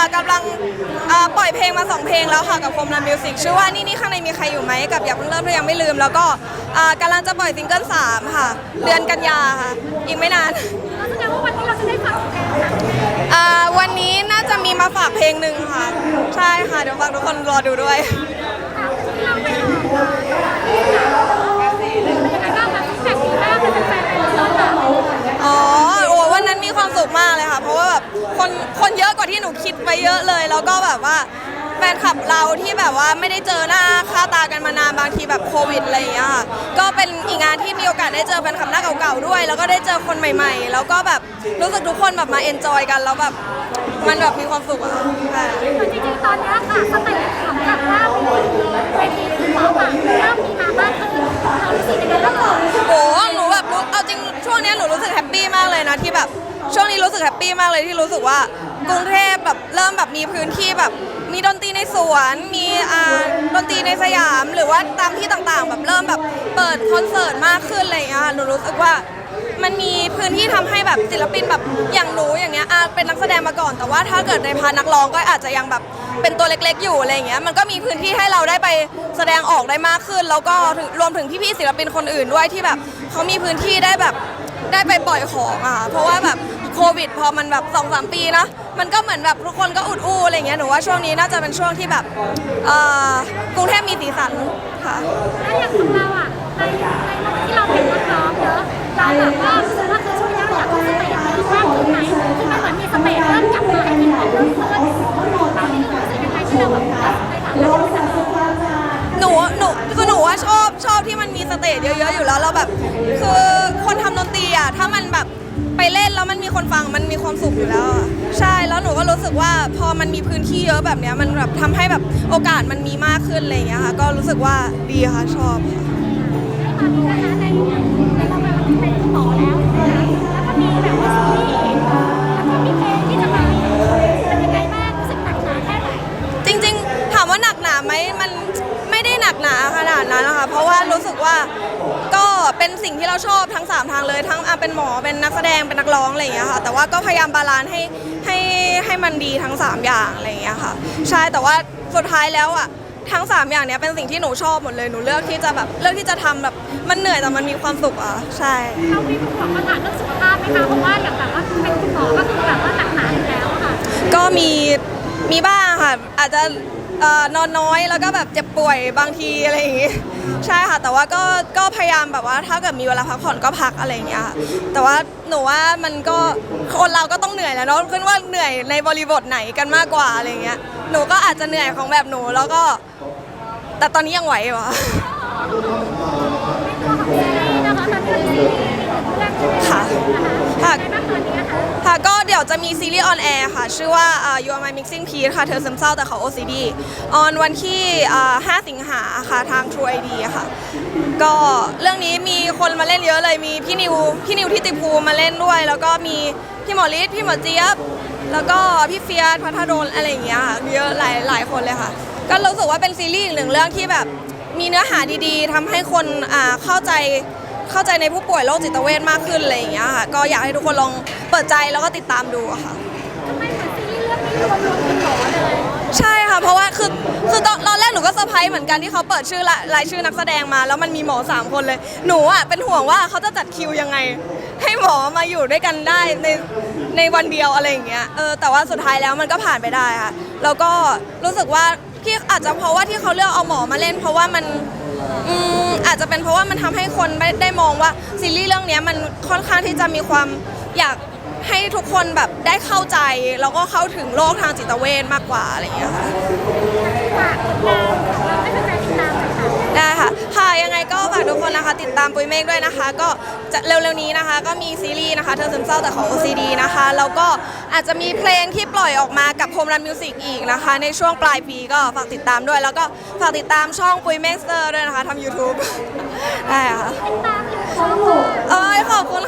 ากำลังอ่าปล่อยเพลงมาสองเพลงแล้วค่ะกับคมรันมิวสิกชื่อว่านี่นี่ข้างในมีใครอยู่ไหมกับอย่าเพิ่งเริ่มถ้ายังไม่ลืม แล้วก็อ่ากำลังจะปล่อยซิงเกิลสามค่ะ เดือนกันยาค่ะ อีกไม่นานแล้วแสดงว่าวันนี้เราจะได้ฟังเพลงค่ะอ่าวันนี้น่าจะมีมาฝากเพลงหนึ่งค่ะ ใช่ค่ะเดี๋ยวฝากทุกคนรอดูด้วย อะเลย แล้วก็แบบว่าแฟนคลับเราที่แบบว่าไม่ได้เจอหน้าค่าตากันมานานบางทีแบบโควิดอะไรอย่างเงี้ยค่ะก็เป็นอีกงานที่มีโอกาสได้เจอแฟนคลับหน้าเก่าๆด้วย แล้วก็ได้เจอคนใหม่ ๆ แล้วก็แบบรู้สึกทุกคนแบบมาเอนจอยกันแล้วแบบมันแบบมีความสุขอะค่ะใช่คือจริงๆ ตอนนี้ค่ะสเตจของแบบว่าเวทีที่ป๊อปอะเริ่มมีมามากขึ้นเรารู้สึกยังไงบ้างคะโอ้หนูแบบรู้เอาจริงช่วงเนี้ยหนูรู้สึกแฮปปี้มากเลยนะที่แบบ ช่วงนี้รู้สึกแฮปปี้มากเลยที่รู้สึกว่า กรุงเทพแบบเริ่มแบบมีพื้นที่แบบ มีดนตรีในสวน มีอ่าดนตรีในสยาม หรือว่าตามที่ต่างๆ แบบเริ่มแบบเปิดคอนเสิร์ตมากขึ้นอะไรอย่างเงี้ยหนูรู้สึกว่ามันมีพื้นที่ทำให้แบบศิลปินแบบอย่างหนูอย่างเงี้ยอะเป็นนักแสดงมาก่อน แต่ว่าถ้าเกิดในพานักร้องก็อาจจะยังแบบเป็นตัวเล็กๆ อยู่อะไรอย่างเงี้ยมันก็มีพื้นที่ให้เราได้ไปแสดงออกได้มากขึ้น แล้วก็รวมถึงพี่ๆศิลปินคนอื่นด้วยที่แบบเขามีพื้นที่ได้แบบได้ไปปล่อยของอะเพราะว่าแบบ ควิด พอมันแบบสองสามปีนะมันก็เหมือนแบบทุกคนก็อุดอู้อะไรอย่างเงี้ยหนูว่าช่วงนี้น่าจะเป็นช่วงที่แบบเอ่อกรุงเทพมีสีสันค่ะแล้วอย่างของเราอะในในระหว่างที่เราเป็นนักร้องเนอะเราแบบว่ารู้สึกว่าคือช่วงนี้เราอยากเอาสเตจเพิ่มมากขึ้นไหมคือมันเหมือนมีสเตจเริ่มกลับมาให้เป็นของเพิ่มขึ้นเราที่รู้สึกยังไงที่เราแบบไปถามเราเป็นนักร้องหนูหนูคือหนูว่าชอบชอบที่มันมีสเตจเยอะๆอยู่แล้วเราแบบคือคนทำดนตรีอะถ้ามันแบบ ไปเล่นแล้วมันมีคนฟังมันมีความสุขอยู่แล้วอะใช่แล้วหนูก็รู้สึกว่าพอมันมีพื้นที่เยอะแบบเนี้ยมันแบบทำให้แบบโอกาสมันมีมากขึ้นอะไรอย่างเงี้ยค่ะ ก็รู้สึกว่าดีค่ะชอบค่ะ ตอนนี้นะคะในในเราแบบเป็นคุณหมอแล้วนะคะแล้วก็มีแบบว่าซีรีส์แล้วก็มีเพลงที่จะมาเป็นยังไงบ้างรู้สึกหนักหนาแค่ไหนจริงๆ ถามว่าหนักหนาไหมมันไม่ได้หนักหนาขนาดนั้นนะคะ เพราะว่ารู้สึกว่าก็ เป็นสิ่งที่เราชอบทั้ง 3 ทางเลยทั้งอะเป็นหมอเป็นนักแสดงเป็นนักร้องอะไรอย่างเงี้ยค่ะแต่ว่าก็พยายามบาลานซ์ให้ให้ให้มันดีทั้ง 3 อย่างอะไรอย่างเงี้ยค่ะใช่แต่ว่าสุดท้ายแล้วอะทั้ง 3 อย่างเนี้ยเป็นสิ่งที่หนูชอบหมดเลยหนูเลือกที่จะแบบเลือกที่จะทำแบบมันเหนื่อยแต่มันมีความสุขอะใช่ เรามีคุณหมอมาถามเรื่องสุขภาพไหมคะเพราะว่าอย่างแบบว่าเป็นคุณหมอก็คือแบบว่าหนักหนาอยู่แล้วอะค่ะก็มีมีบ้างค่ะ อาจจะเอ่อนอนน้อยแล้วก็แบบเจ็บ ป่วยบางทีอะไรอย่างงี้ใช่ค่ะ แต่ว่าก็ก็พยายามแบบว่าถ้าเกิดมีเวลาพักผ่อนก็พักอะไรอย่างเงี้ยค่ะแต่ว่าหนูว่ามันก็คนเราก็ต้องเหนื่อยแหล้วเนาะขึ้นว่าเหนื่อยในบริบทไหนกันมากกว่าอะไรอย่างเงี้ยหนูก็อาจจะเหนื่อยของแบบหนูแล้วก็ แต่ตอนนี้ยังไหวอยู่ค่ะซีรีส์นะคะตอนนี้มีซีรีส์มีหนึ่งเรื่องใช่ไหมค่ะค่ะ ค่ะก็เดี๋ยวจะมีซีรีส์ออนแอร์ค่ะ ชื่อว่า You Are My Mixing Piece ค่ะ เธอซึมเศร้าแต่เขา OCD ออนวันที่อ่า5สิงหาค่ะ ทาง True ID ค่ะ ก็เรื่องนี้มีคนมาเล่นเยอะเลยมีพี่นิว พี่นิวที่ติภูมาเล่นด้วย แล้วก็มีพี่หมอฤทธิ์พี่หมอเจี๊ยบ แล้วก็พี่เฟียสพัทรดลอะไรอย่างเงี้ยค่ะเยอะหลายหลายคนเลยค่ะ ก็รู้สึกว่าเป็นซีรีส์อีกหนึ่งเรื่องที่แบบมีเนื้อหาดีๆทำให้คนอ่าเข้าใจ เข้าใจในผู้ป่วยโรคจิตเวชมากขึ้นอะไรอย่างเงี้ยค่ะ ก็อยากให้ทุกคนลองเปิดใจแล้วก็ติดตามดูอะค่ะทำไมเหมือนซีรีส์เรื่องนี้รวมรวมเป็นหมอเลยใช่ค่ะ เพราะว่าคือคือตอนตอนแรกหนูก็เซอร์ไพรส์เหมือนกันที่เขาเปิดชื่อรายรายชื่อนักแสดงมา แล้วมันมีหมอสามคนเลย หนูอะเป็นห่วงว่าเขาจะจัดคิวยังไง ให้หมอมาอยู่ด้วยกันได้ในในวันเดียวอะไรอย่างเงี้ยเออแต่ว่าสุดท้ายแล้วมันก็ผ่านไปได้ค่ะแล้วก็รู้สึกว่าที่อาจจะเพราะว่าที่เขาเลือกเอาหมอมาเล่น เพราะว่ามัน อืมอาจจะเป็นเพราะว่ามันทำให้คนได้ได้มองว่าซีรีส์เรื่องเนี้ยมันค่อนข้างที่จะมีความอยากให้ทุกคนแบบได้เข้าใจ แล้วก็เข้าถึงโลกทางจิตเวชมากกว่าอะไรอย่างเงี้ยค่ะ ฝากผลงานของเรา นนะคะ ติดตามปุยเมฆด้วยนะคะ ก็จะเร็วๆนี้นะคะ ก็มีซีรีส์นะคะ เธอซึมเศร้าแต่ของ OCD นะคะ แล้วก็อาจจะมีเพลงที่ปล่อยออกมากับโฮมรันมิวสิกอีกนะคะ ในช่วงปลายปีก็ฝากติดตามด้วย แล้วก็ฝากติดตามช่องปุยเมฆเซอร์ด้วยนะคะทำ YouTube ได้ค่ะติดตามอยู่ช่องเอ้ยขอบคุณ